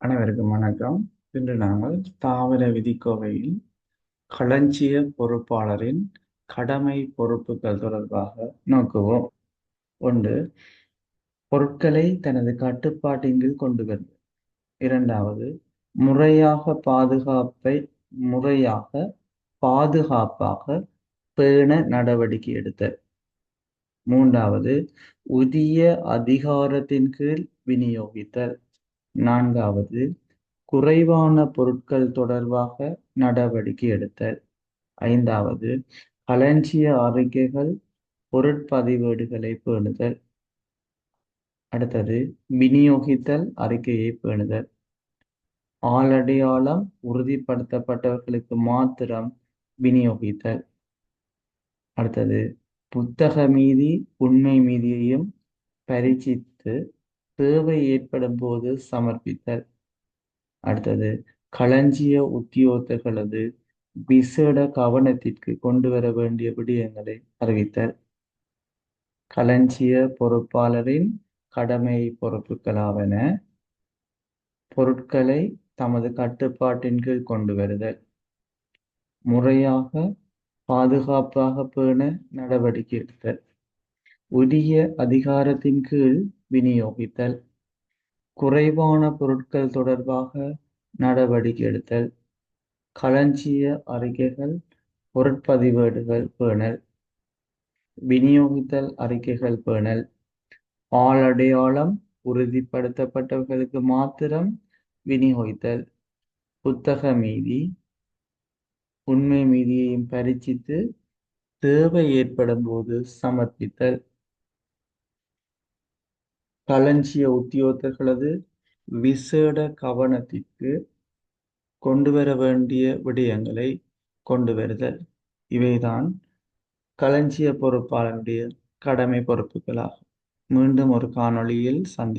அனைவருக்கும் வணக்கம். இன்று நாங்கள் தாவர விதிக்கோவையில் களஞ்சிய பொறுப்பாளரின் கடமை பொறுப்புகள் தொடர்பாக நோக்குவோம். ஒன்று பொருட்களை தனது கட்டுப்பாட்டின் கீழ் கொண்டு வருது இரண்டாவது முறையாக பாதுகாப்பை முறையாக பாதுகாப்பாக பேண நடவடிக்கை எடுத்தல். மூன்றாவது உரிய அதிகாரத்தின் கீழ் விநியோகித்தல். நான்காவது குறைவான பொருட்கள் தொடர்பாக நடவடிக்கை எடுத்தல். ஐந்தாவது களஞ்சிய அறிக்கைகள் பொருட்பதிவேடுகளை பேணுதல். அடுத்தது விநியோகித்தல் அறிக்கையை பேணுதல். ஆளடையாளம் உறுதிப்படுத்தப்பட்டவர்களுக்கு மாத்திரம் விநியோகித்தல். அடுத்தது புத்தக மீதி உண்மை மீதியையும் பரிச்சித்து தேவை ஏற்படும் போது சமர்ப்பித்தல். அடுத்தது களஞ்சிய உத்தியோகர்களது விசேட கவனத்திற்கு கொண்டு வர வேண்டிய விடயங்களை அறிவித்தல். களஞ்சிய பொறுப்பாளரின் கடமை பொறுப்புகளாவன. பொருட்களை தமது கட்டுப்பாட்டின் கீழ் கொண்டு வருதல். முறையாக பாதுகாப்பாக பேண நடவடிக்கை எடுத்தல். உரிய அதிகாரத்தின் கீழ் விநியோகித்தல். குறைவான பொருட்கள் தொடர்பாக நடவடிக்கை எடுத்தல். களஞ்சிய அறிக்கைகள் பொருட்பதிவேடுகள் பேணல். விநியோகித்தல் அறிக்கைகள் பேணல். ஆளடையாளம் உறுதிப்படுத்தப்பட்டவர்களுக்கு மாத்திரம் விநியோகித்தல். புத்தக மீதி உண்மை மீதியையும் பரிச்சித்து தேவை ஏற்படும் போது சமர்ப்பித்தல். களஞ்சிய உத்தியோகர்களது விசேட கவனத்திற்கு கொண்டு வர வேண்டிய விடயங்களை கொண்டு வருதல். இவைதான் களஞ்சிய பொறுப்பாளருடைய கடமை பொறுப்புகளாகும். மீண்டும் ஒரு காணொளியில் சந்தி